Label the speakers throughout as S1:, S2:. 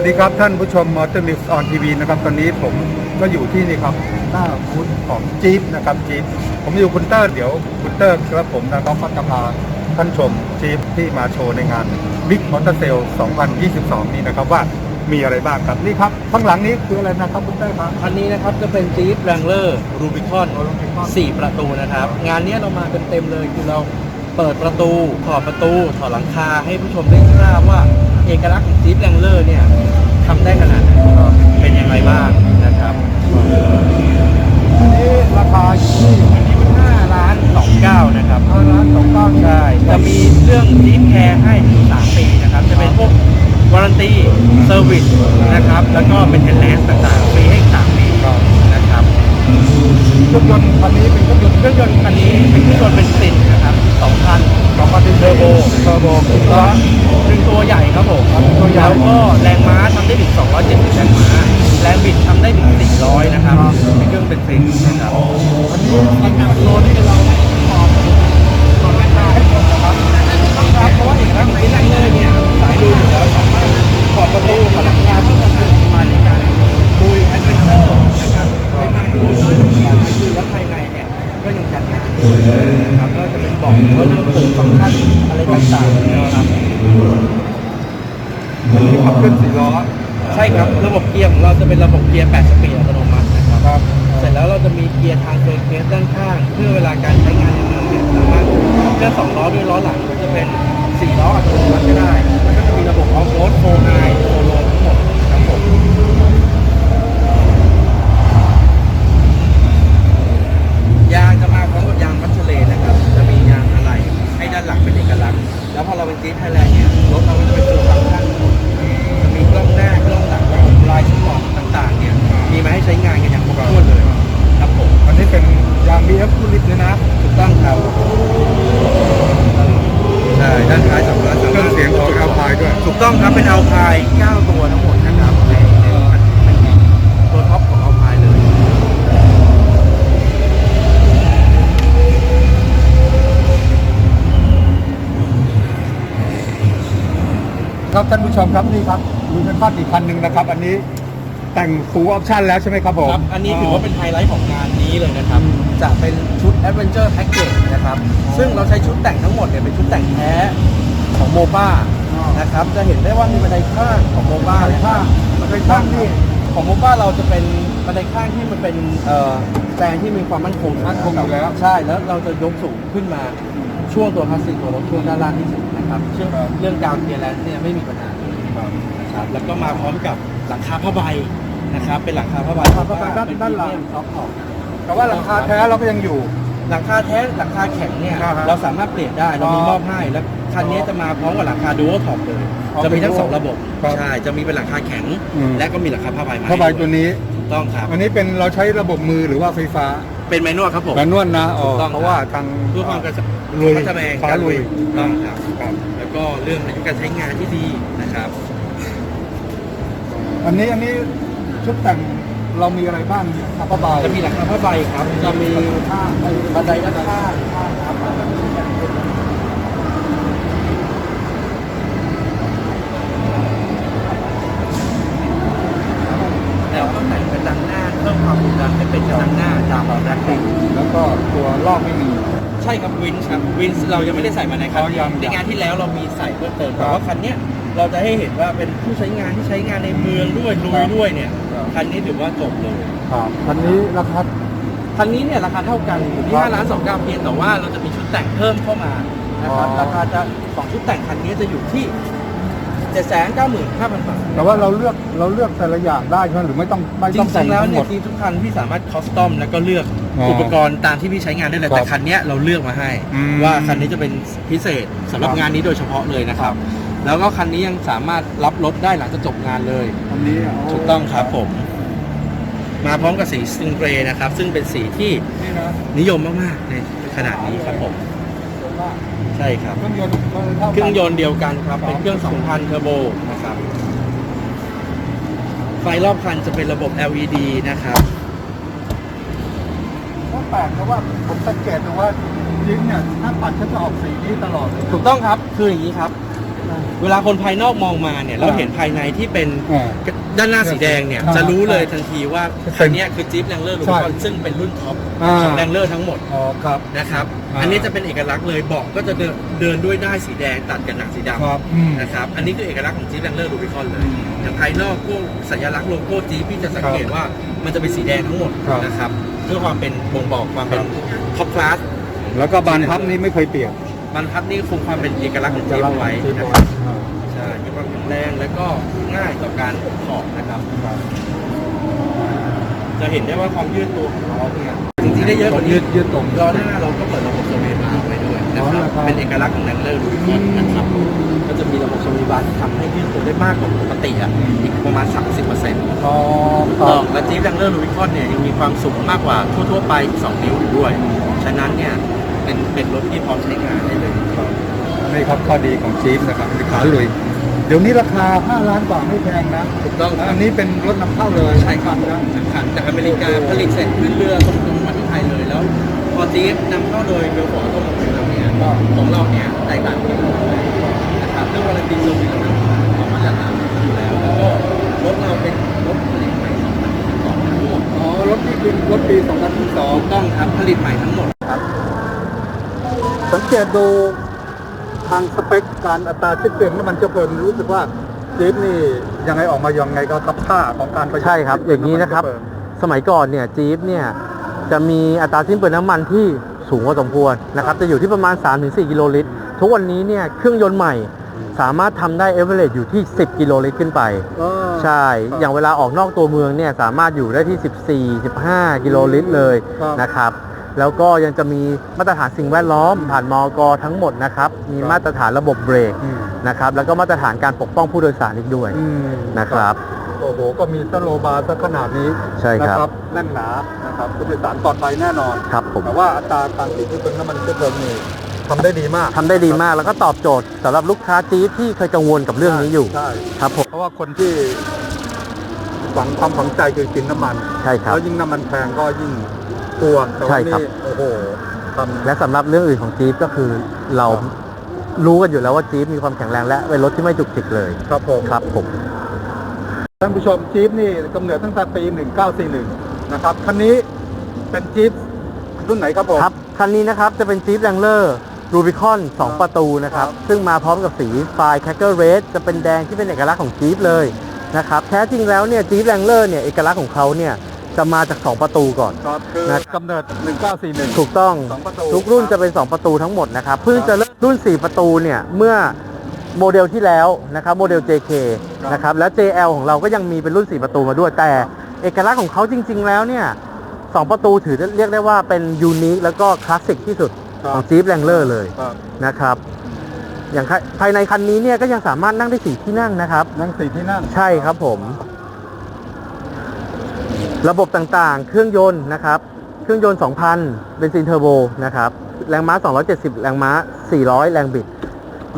S1: วัสดีครับท่านผู้ชมมอเตอร์นิวส์ออนทีวีนะครับ ตอนนี้ผมก็อยู่ที่นี่ครับหน้าบูธของจี๊ปนะครับจี๊ปผมอยู่คุณเตอร์เดี๋ยวคุณเตอร์ครับผมนะครับก็จะพาท่านชมจี๊ปที่มาโชว์ในงาน Big Motor Sale 2022 นี้นะครับว่ามีอะไรบ้างครับนี่ครับข้างหลังนี้คืออะไรนะครับคุณเตอร์ครับ
S2: อันนี้นะครับจะเป็นจี๊ปแรงเลอร์รูบิคอน
S1: Rubicon
S2: สี่ประตูนะครับ งานเนี้ยเรามาเต็มๆเลยคือเราเปิดประตูถอดประตูถอดหลังคาให้ผู้ชมได้ทราบว่าเอกลักษณ์ของจี๊ปแรงเลอร์เนี่ย ทำได้ขนาดไหนเป็นยังไงบ้างนะครับ
S1: อันนี้ราคาอยู่ที่
S2: อันนี้มัน5ล้าน29นะครับ
S1: ห้าล้านสองเก้า
S2: ใช่จะมีเรื่องจี๊ปแคร์ให้ถึง3ปีนะครับ จะเป็นพวกวารันตีเซอร์วิสนะครับ แล้วก็เป็นเทนแลนซ์ต่างๆฟรีให้อีก3ปีนะครับ
S1: เครื่องยนต์คันนี้เป็นเครื่องยนต์
S2: เครื่องยนต์คันนี้เป็นเครื่องยนต์เป็นสินนะครับ2,000
S1: สองพันเทอร์โบเทอร์โบคือว่า
S2: หนึ่งตัวใหญ่ครับผม
S1: ตัวใหญ่
S2: แล้วก็แรงม้าทำได้ถึง270แรงม้า แรงบิดทำได้ถึง400 นะครับเป็นเครื่องเป็นสินนะครับ
S1: อันนี้อันนี้โลนี่เราตอบตอบราคาให้หมดนะครับ
S2: ครับ บระบบเกียร์ของเราจะเป็นระบบเกียร์8สปีดอัตโนมัตินะครับ
S1: ครับ
S2: เสร็จแล้วเราจะมีเกียร์ทางเซอร์เฟสด้านข้าง เพื่อเวลาการใช้งานในเมืองเนี่ยสามารถเคลื่อนสองล้อด้วยล้อหลังหรือจะเป็นสี่ล้ออัตโนมัติก็ได้ แล้วก็จะมีระบบออฟโรดโฟร์ไฮโฟโลทั้งหมดครับผมยางจะมาพร้อมกับยางมัชเชเลนนะครับ จะมียางอะไรให้ด้านหลังเป็นเอกลักษณ์ แล้วพอเราเป็นจี๊ปไทยแลนด์เนี่ยรถเราก็จะเป็นตัวฟังก์ชันทั้งหมด จะมีกล้องหน้ากล้องหลังระบบลายชั้นหมอกต่างๆ เนี่ย มีมาให้ใช้งานกันอย่างครบถ้วนเลย ครับผม
S1: อันนี้เป็นยาง BF คูลิปเลยนะ
S2: ถูกต้องครับใช่ ด้านท้ายสำคัญ
S1: เครื่องเสียงของอัลพายด้วย
S2: ถูกต้องครับ เป็นอัลพาย9ตัวทั้งหมดนะครับในในตัวท็อปของอัลพายเลย
S1: ครับ ท่านผู้ชมครับนี่ครับมีเป็นภาพอีกคันหนึ่งนะครับ อันนี้แต่งฟูลออปชั่นแล้วใช่ไหมครับผม
S2: ครับ อันนี้ถือว่าเป็นไฮไลท์ของงานนี้เลยนะครับ จะเป็นชุด Adventure Package นะครับ ซึ่งเราใช้ชุดแต่งทั้งหมดเนี่ยเป็นชุดแต่งแท้ของโมบ้านะครับ จะเห็นได้ว่ามีบันไดข้างของโมบ้า
S1: บันไดข้างบันไดข้างนี่
S2: ของโมบ้าเราจะเป็นบันไดข้างที่มันเป็นเอ่อแปลงที่มีความมั่นคง
S1: มั่นคงอยู่แล้ว
S2: ใช่ แล้วเราจะยกสูงขึ้นมา ช่วงตัวพลาสติกตัวรถช่วงด้านล่างที่สุดนะครับเรื่องเรื่องดาวเทียร์แลนด์เนี่ยไม่มีปัญหาเลยนะครับแล้วก็มาพร้อมกับหลังคาผ้าใบนะครับ เป็นหลังคาผ้าใบ
S1: หลังคาผ้าใบด้านด้านหลัง
S2: ซอฟต์ท็อป
S1: แต่ว่าราคาแท้เราก็ยังอยู่
S2: หลังคาแท้หลังคาแข็งเนี่ย
S1: อ่าฮะ
S2: เราสามารถเปลี่ยนได้เรามี
S1: อ๋อ
S2: มอบให้แล้วคันนี้จะมาพร้อมกับหลังคาดูโอท็อปเลย
S1: อ๋อ
S2: จะมีทั้ง
S1: เป็น
S2: สองระบบ
S1: ครับ
S2: ใช่จะมีเป็นหลังคาแข็ง
S1: อืม
S2: และก็มีหลังคาผ้าใบมา
S1: ผ้าใบตัวนี้
S2: ถูกต้องครับ
S1: อันนี้เป็นเราใช้ระบบมือหรือว่าไฟฟ้า
S2: เป็นแมนนวลครับผม
S1: แมนนวลนะอ๋อ
S2: ถูกต้อง
S1: เพราะว่าทาง
S2: เพื่อความกระชับ
S1: ลุย
S2: กระชับแรง
S1: ฟ้าลุย
S2: ถูกต้องครับ
S1: ครับ
S2: แล้วก็เรื่องอายุการใช้งานที่ดีนะครับ
S1: อันนี้อันนี้ชุดแต่งเรามีอะไรบ้างผ้าใบ
S2: จะมีหลังคาผ้าใบครับ จะมีบันไดด้านข้างครับแล้วก็แต่งเป็นดังหน้าเพิ่มความดุดันให้เป็นดังหน้าดำแบล็คแดง
S1: แล้วก็ตัวลอกไม่มี
S2: ใช่ครับวินครับวินเรายังไม่ได้ใส่มาในคัน
S1: อ๋อยั
S2: นี้
S1: ง
S2: ในงานที่แล้วเรามีใส่เพิ่มเติม
S1: ครับ
S2: แต่ว่าคันเนี้ยเราจะให้เห็นว่าเป็นผู้ใช้งานที่ใช้งานในเมืองด้วยลุ
S1: ครั
S2: ย
S1: บ
S2: ด้วยเนี่ย
S1: ครับ
S2: คันนี้ถือว่าจบเลย
S1: ครับคันนี้ราคา
S2: คันนี้เนี่ยราคาเท่ากันอยู่ที่
S1: ครับ
S2: 5ล้าน2ก้าเพียงแต่ว่าเราจะมีชุดแต่งเพิ่มเข้ามานะครับ
S1: อ๋อ
S2: ราคาจะของชุดแต่งคันนี้จะอยู่ที่795,000บาท
S1: แต่ว่าเราเลือกเราเลือกแต่ละอย่างได้ใช่ไหมหรือไม่ต้องไม่
S2: จ
S1: ต้องแต่
S2: ริ
S1: ง
S2: งๆแล้ว
S1: ทั้งห
S2: เนี่
S1: ม
S2: ย
S1: ด
S2: ทีทุกคันที่สามารถคอสตอมแล้วก็เลือก
S1: อ๋ออุ
S2: อุปกรณ์ตามที่พี่ใช้งานได้เลย
S1: ครับ
S2: แต่คันเนี้ยเราเลือกมาให้
S1: อืม
S2: ว่าคันนี้จะเป็นพิเศษสำหรับ
S1: ครับ
S2: งานนี้โดยเฉพาะเลยนะครับ แล้วก็คันนี้ยังสามารถรับรถได้หลังจากจบงานเลย
S1: อันนี้
S2: ถูกต้องครับผม มาพร้อมกับสีสติงเกรย์นะครับ ซึ่งเป็นสีที่
S1: นี่นะ
S2: นิยมมากๆในขนาดนี้ครับผมใช่ครับ
S1: เครื่องยนต์ก็เท่ากัน
S2: เครื่องยนต์เดียวกันครับเป็นเครื่อง 2,000เทอร์โบนะครับไฟรอบคันจะเป็นระบบ LED นะครับ
S1: ก็ แปลกเพราะว่าผมสังเกตดูว่ายิ้มเนี่ยถ้าปัดก็จะออกสีนี้ตลอดเลย
S2: ถูกต้องครับคืออย่างนี้ครับ เวลาคนภายนอกมองมาเนี่ยเราเห็นภายในที่เป็น
S1: อ่า
S2: ด้านหน้าสีแดงเนี่ย
S1: อ่า
S2: จะรู้เลยทันทีว่า
S1: เป็น
S2: คันเนี้ยคือจี๊ปแรงเลอร์ลู
S1: ใช่
S2: บิคอนซึ่งเป็นรุ่นท็อป
S1: อ่า
S2: ของแรงเลอร์ทั้งหมด
S1: อ๋อครับ
S2: นะครับ
S1: อ่า
S2: อันนี้จะเป็นเอกลักษณ์เลยเบอกก็จะเดินเดินด้วยได้ายสีแดงตัดกับหนังสีด
S1: ครับอืมำ
S2: นะครับ อันนี้คือเอกลักษณ์ของจี๊ปแรงเลอร์ลูบิคอนเลย อย่างภายนอกพวกสัญลักษณ์โลโก้จี๊ปพี่จะสังเกตว่ามันจะเป็นสีแดงทั้งหมด
S1: ครับ
S2: นะครับ เพื่อความเป็นบ่งบอกความเป็นท็อปคลาส
S1: แล้วก็บานพับนี้ไม่เคยเปลี่ยน
S2: บรรทัดนี่คงความเป็นเอกลักษณ์ของจี๊ปเอาไว้
S1: จี๊ป
S2: นะ
S1: เอา
S2: ค
S1: ไว้
S2: รับ
S1: อ่า
S2: ใช่มีความแข็งแรงแล้วก็ง่ายต่อการถอดนะครับ
S1: ครับ
S2: จะเห็นได้ว่าความยืดตัวของล้อเนี่ยจริงๆได้เยอะกว่านี้
S1: ยืดยืดตรง
S2: ล้อหน้าเราก็เปิดระบบสวีบาร์ไว้ด้วย นะ
S1: อ๋อ
S2: ค
S1: เหร
S2: รั
S1: อบครับ
S2: เป็นเอกลักษณ์ของแรงเลอร์ลูบิคอนนะครับ ก็จะมีระบบสวีบาร์ที่ทำให้ยืดตัวได้มากกว่าปกติอะอีกประมาณ 30%
S1: อ๋อค
S2: ต่
S1: รั
S2: อบและจี๊ปแรงเลอร์ลูบิคอนเนี่ยยังมีความสูงมากกว่าทั่วๆไปอีก2นิ้วอยู่ด้วย ฉะนั้นเนี่ยเป็นเป็นรถที่พร้อมใช้งานได้เลย
S1: ครับนี่ครับข้อดีของจี๊ปนะครับในขาลุยเดี๋ยวนี้ราคา 5 ล้านกว่าไม่แพงนะ
S2: ถูกต้องครับ
S1: อันนี้เป็นรถนำเข้าเลย
S2: ใช่ครับ
S1: นะ
S2: ขันจากอเมริกาผลิตเสร็จขึ้นเรือส่งตรงมาที่ไทยเลยแล้ว พอจี๊ปนำเข้าโดยเบลฟอร์ตโตโมบิลแล้วเนี่ย ก็ของเราเนี่ยแตกต่างกันนะครับเรื่องวารันตีโซนเป็นต่างของมาตรฐานอยู่แล้วแล้วก็รถเราเป็นรถผลิตใหม่2012ทั้งหมด
S1: อ๋อรถนี่คือรถปี2012
S2: ต้องครับผลิตใหม่ทั้งหมดครับ
S1: สังเกตดูทางสเปคการอัตราชิ้นเปลี่ยนน้ำมันเชื้อเพลิงรู้สึกว่าจี๊ปนี่ยังไงออกมายังไงก็ทับค่าของการประหยัด
S3: ใช่ครับ อย่างนี้นะครับ สมัยก่อนเนี่ยจี๊ปเนี่ยจะมีอัตราสิ้นเปลืองน้ำมันที่ สูงพอสมควรนะครับจะอยู่ที่ประมาณ 3-4 กิโลลิตร ทุกวันนี้เนี่ยเครื่องยนต์ใหม่สามารถทำได้เอเวอเรอยู่ที่ 10 กิโลลิตรขึ้นไป
S1: อ๋อ
S3: ใช่
S1: ครับ
S3: อย่างเวลาออกนอกตัวเมืองเนี่ยสามารถอยู่ได้ที่ 14 15 กิโลลิตรเลย
S1: ครับ
S3: นะครับ แล้วก็ยังจะมีมาตรฐานสิ่งแวดล้อม ผ่านมอกทั้งหมดนะครับ มี
S1: ครับ
S3: มาตรฐานระบบเบรก
S1: อืม
S3: นะครับ แล้วก็มาตรฐานการปกป้องผู้โดยสารอีกด้วย
S1: อืม
S3: นะครับ
S1: โอ้โห ก็มีสโลบาร์สักขนาดนี้
S3: ใช่ครับ
S1: นะแน่นหนานะครับผู้โดยสารปลอดภัยแน่นอน
S3: ครับผม
S1: แต่ว่าอัตราการติดที่เป็นน้ำมันเชื้อเพลิงนี่ทำได้ดีมาก
S3: ทำได้ดีมากแล้วก็ตอบโจทย์สำหรับลูกค้าจี๊ดที่เคยกังวลกับเรื่องนี้อยู่
S1: ใช่
S3: ครับผม
S1: เพราะว่าคนที่ฝังความฝังใจคือกินน้ำมัน
S3: ใช่ครับ
S1: แล้วยิ่งน้ำมันแพงก็ยิ่งกลัวแต่
S3: ใช่
S1: ว่า
S3: ครับ
S1: นี่โอ้โหทำ
S3: และสำหรับเรื่องอื่นของจี๊ปก็คือเรา
S1: ครับ
S3: รู้กันอยู่แล้วว่าจี๊ปมีความแข็งแรงและเป็นรถที่ไม่จุกจิกเลย
S1: ครับผม
S3: ครับผม
S1: ท่านผู้ชมจี๊ปนี่กำเนิดตั้งแต่ปี 1941 นะครับ คันนี้เป็นจี๊ปรุ่นไหนครับผม
S3: ครับคันนี้นะครับจะเป็นจี๊ปแรงเลอร์รูบิคอน2ประตูนะครับ
S1: ครับ
S3: ซึ่งมาพร้อมกับสีไฟแคคเกอร์เรดจะเป็นแดงที่เป็นเอกลักษณ์ของจี๊ปเลยนะครับแท้จริงแล้วเนี่ยจี๊ปแรงเลอร์เนี่ยเอกลักษณ์ของเขาเนี่ยจะมาจาก 2 ประตูก่อน
S1: ครับคือ
S3: นะ
S1: กำเนิด 1941
S3: ถูกต้อง
S1: สองประตู
S3: ทุกรุ่นจะเป็น 2 ประตูทั้งหมดนะครับเพิ่งจะเริ่มรุ่น 4 ประตูเนี่ยเมื่อ โมเดลที่แล้วนะครับโมเดล JK
S1: ครับ
S3: นะครับและ JL ของเราก็ยังมีเป็นรุ่น 4 ประตูมาด้วย แต่เอกลักษณ์ของเขาจริง ๆ แล้วเนี่ยสองประตูถือเรียกได้ว่าเป็นยูนิคแล้วก็คลาสสิกที่สุด
S1: ครับ
S3: ของ Jeep Wrangler เลย
S1: ครับ
S3: นะครับ อย่างภายภายในคันนี้เนี่ยก็ยังสามารถนั่งได้สี่ที่นั่งนะครับ
S1: นั่งสี่ที่นั่ง
S3: ใช่ครับผม ระบบต่างๆ เครื่องยนต์นะครับ เครื่องยนต์ 2,000 เบนซินเทอร์โบนะครับ แรงม้า 270 แรงม้า 400 แรงบิด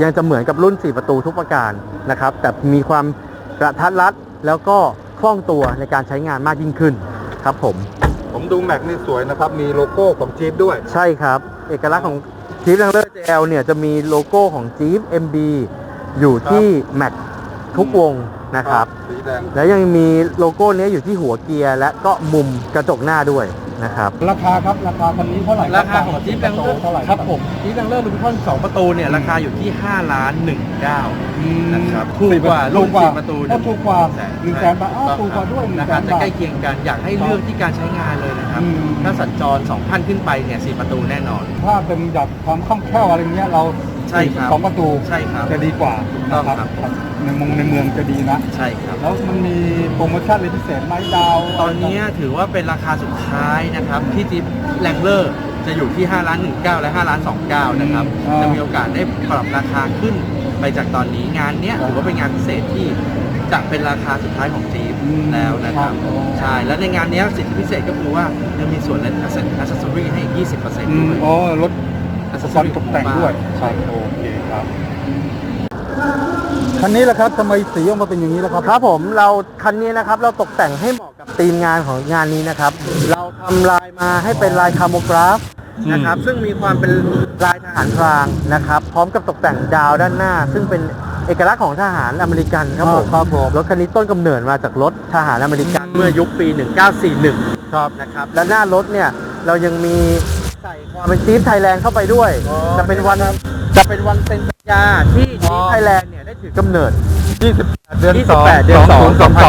S3: ยังจะเหมือนกับรุ่น 4 ประตูทุกประการนะครับ แต่มีความกระทัดรัดแล้วก็คล่องตัวในการใช้งานมากยิ่งขึ้นครับผม
S1: ผมดูแม็กนี่สวยนะครับ มีโลโก้ของจี๊ปด้วย
S3: ใช่ครับ เอกลักษณ์ของ Jeep Wrangler JL เนี่ยจะมีโลโก้ของ Jeep MB อยู่ที่แม็กทุกวงนะครับ
S1: สีแดง
S3: แล้วยังมีโลโก้เนี้ยอยู่ที่หัวเกียร์และก็มุมกระจกหน้าด้วย นะครับ
S1: ราคาครับราคาคันนี้เท่าไหร่
S2: ราคาของจี๊ปแรงเลอร์
S1: เท่าไหร่
S2: ครับผมจี๊ปแรงเลอร์ลูบิคอน2ประตูเนี่ยราคาอยู่ที่5ล้าน1 9นะครับถูกกว่ารุ่นสี่ประตู
S1: ก็ถูกกว่า
S2: แสน
S1: หนึ่งแสนบาทอ้าวถูกกว่าด้วยหนึ่ง
S2: นะ
S1: แส
S2: ครับ
S1: น
S2: จะ
S1: บาท
S2: ใกล้เคียงกันอยากให้เลือกที่การใช้งานเลยนะครับ
S1: อืม
S2: ถ้าสัญจร2,000 ขึ้นไปเนี่ย4ประตูแน่นอน
S1: ถ้าเป็นอยากความคล่องแคล่วอะไรเงี้ยเรา
S2: ใช่ครับ
S1: สองประตู
S2: ใช่ครับ
S1: จะดีกว่า
S2: ถูกต้อง
S1: นะครับ ในเมืองในเมืองจะดีนะ
S2: ใช่ครับ
S1: แล้วมันมีโปรโมชั่นอะไรพิเศษไหมดาว
S2: ตอนนี้ถือว่าเป็นราคาสุดท้ายนะครับที่จิ๊บแรงเลอร์จะอยู่ที่5ล้าน19 และ 5 ล้าน 29 นะครับจะมีโอกาสได้ปรับราคาขึ้นไปจากตอนนี้งานเนี้ยถือว่าเป็นงานพิเศษที่จะเป็นราคาสุดท้ายของจี๊บแล้วนะครับ ใช่ แล้วในงานเนี้ยสิทธิพิเศษก็คือว่ายังมีส่วนลดอัซเซอรี่ให้อีก20%
S1: อืม
S2: ด้วย
S1: อ๋อรถ
S2: อัซ
S1: อุ
S2: เซ
S1: ป
S2: อก
S1: ร
S2: รี่
S1: ณ์ตกแต่งด้วย
S2: ใช่
S1: โอเคครับคันนี้แหละครับทำไมสีออกมาเป็นอย่างนี้แล้วครับ
S3: ครับผมเราคันนี้นะครับเราตกแต่งให้เหมาะกับธีมงานของงานนี้นะครับ เราทำลายมาให้เป็นลายคาร์โมกราฟนะครับ ซึ่งมีความเป็นลายทหารพรางนะครับ พร้อมกับตกแต่งดาวด้านหน้า ซึ่งเป็นเอ
S2: เอกลักษณ์ของทหารอเมริกันครับผม
S1: ครับผม
S2: รถคันนี้ต้นกำเนิดมาจากรถทหารอเมริกัน
S1: อืม
S2: เมื่อยุคปี 1941
S1: ครับ
S2: นะครับและหน้ารถเนี่ยเรายังมีใส่ความเป็นจี๊ปไทยแลนด์เข้าไปด้วย
S1: อ๋อ
S2: จะเป็นวันจะเป็นวันเซ็นสัญญาที่
S1: อ๋
S2: จี๊
S1: อ
S2: ปไทยแลนด์เนี่ยได้ถือกำเนิด
S1: 28 เดือน2
S2: 28 เดือน2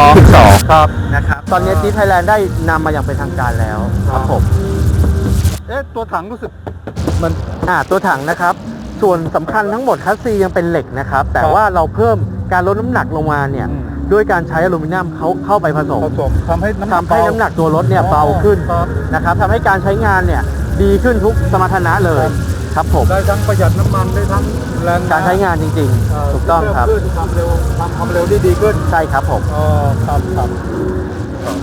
S1: 2022 ครับ
S2: นะครับ ตอนนี้จี๊ปไทยแลนด์ได้นำมาอย่างเป็นทางการแล้วครับผม
S1: เอ๊ะ ตัวถังรู้สึกมัน
S2: อ่าตัวถังนะครับ ส่วนสำคัญทั้งหมดคัสซียังเป็นเหล็กนะครับ แต่
S1: ครับ
S2: ว่าเราเพิ่มการลดน้ำหนักลงมาเนี่ย
S1: อืม
S2: ด้วยการใช้อลูมิเนียมเขาเข้าไปผสม
S1: ผสมทำให้น้ำหนัก
S2: ทำให้น้ำหนักตัวรถเนี่ย
S1: อ๋อ
S2: เบาขึ้น
S1: ครับ
S2: นะครับทำให้การใช้งานเนี่ย ดีขึ้นทุกสมรรถนะเลย ครับผม
S1: ได้ทั้งประหยัดน้ำมันได้ทั้งแรง
S2: การใช้งานจริง
S1: เๆ
S2: ถูกต้องครับ
S1: เพิ่มขึ้นความเร็วทำความเร็วได้ดีขึ้น
S2: ใช่ครับผม
S1: อ๋อครับครับครับ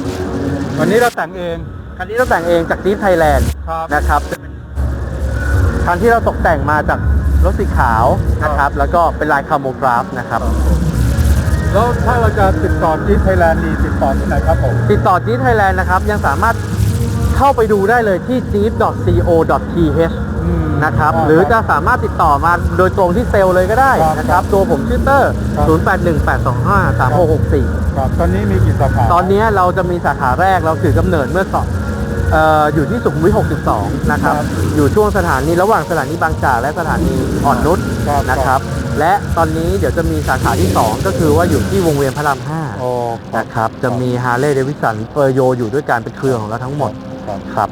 S1: วันนี้เราแต่งเอง
S2: คันนี้เราแต่งเองจากจี๊ปไทยแลนด์
S1: ครับ
S2: นะครับคันที่เราตกแต่งมาจากรถสีขาวนะครับ แล้วก็เป็นลายคาร์โมกราฟนะครับ
S1: แล้วถ้าเราจะติดต่อจีนไทยแลนด์ดีติดต่อที่ไหนครับผม
S2: ติดต่อจี๊ปไทยแลนด์นะครับยังสามารถ เข้าไปดูได้เลยที่ jeep.co.th นะครับ หรือจะสามารถติดต่อมาโดยตรงที่เซลล์เลยก็ได้
S1: ครับ
S2: นะครับ ตัวผมชื่อเตอร์
S1: ครับ
S2: 0818253664
S1: ครับ ตอนนี้มีกี่สาขา
S2: ตอนนี้เราจะมีสาขาแรกเราถือกำเนิดเมื่อสองเอ่ออยู่ที่สุขุมวิท 62 นะครับ อยู่ช่วงสถานีระหว่างสถานีบางจากและสถานีอ่อนนุช
S1: ครับ
S2: นะครับ และตอนนี้เดี๋ยวจะมีสาขาที่ 2 ก็คือว่าอยู่ที่วงเวียนพระราม5
S1: โอ้ครับ
S2: นะครับ จะมีฮาร์เลย์เดวิสันเปอร์โยอยู่ด้วยการเป็นเครือของเราทั้งหมด
S1: ครับ
S2: ครับ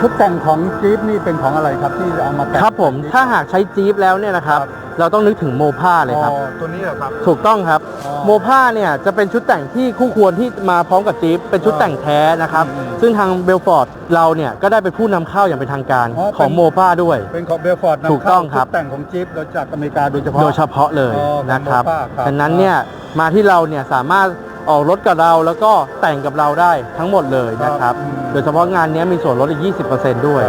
S1: ชุดแต่งของจี๊ปนี่เป็นของอะไรครับที่เอามาแต่ง
S2: ครับผมถ้าหากใช้จี๊ปแล้วเนี่ยนะครับ
S1: ครับ
S2: เราต้องนึกถึงโมพาเลยครับ
S1: อ๋อตัวนี้เหรอครับ
S2: ถูกต้องครับ
S1: อ๋อ
S2: โมพาเนี่ยจะเป็นชุดแต่งที่คู่ควรที่มาพร้อมกับจี๊ปเป็นชุดแต่งแท้นะครับ
S1: อืม
S2: ซึ่งทางเบลฟอร์ดเราเนี่ยก็ได้เป็นผู้นำเข้าอย่างเป็นทางการ
S1: อ๋อ
S2: ของ
S1: เป็น
S2: โมพาด้วย
S1: เป็นของเบลฟอร์ด
S2: ถูกต้องครับ
S1: ชุดแต่งของจี๊ปโดยจากอเมริกาโดยเฉพาะ
S2: โดยเฉพาะเลย
S1: อ๋อ
S2: นะครับ
S1: ของ Mopa ครับ
S2: ดังนั้นเนี่ยมาที่เราเนี่ยสามารถ ออกรถกับเราแล้วก็แต่งกับเราได้ทั้งหมดเลยนะครับ
S1: ครับอืม
S2: โดยเฉพาะงานนี้มีส่วนลดอีก 20%ด้วย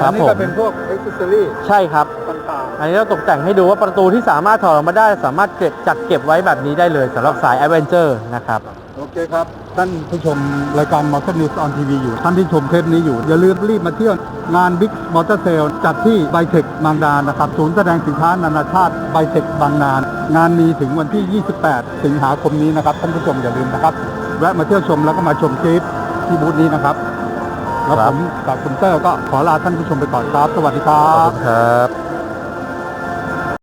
S2: ค
S1: อั
S2: รั
S1: น
S2: บ
S1: นี้
S2: ผม
S1: ก็เป็นพวกอ็อกซ์เซอรี่
S2: ใช่ครับ
S1: ต่าง
S2: อันนี้เราตกแต่งให้ดูว่าประตูที่สามารถถอดออกมาได้ สามารถเก็บจัดเก็บไว้แบบนี้ได้เลยสำหรับสายแอดเวนเจอร์นะครับ
S1: ๆโอ เคครับ ท่านผู้ชมรายการ Motor News on TV อยู่ ท่านที่ชมเทปนี้อยู่ อย่าลืมรีบมาเที่ยวงาน Big Motor Sale จัดที่ไบเทคบางนานะครับ ศูนย์แสดงสินค้านานาชาติไบเทคบางนางานมีถึงวันที่ 28 สิงหาคมนี้นะครับ ท่านผู้ชมอย่าลืมนะครับแวะมาเที่ยวชมแล้วก็มาชมคลิปที่บูธนี้นะครับแล้วผมกับคุณเตอร์ก็ขอลาท่านผู้ชมไปก่อนครับ สวัสดีครั
S2: บครับ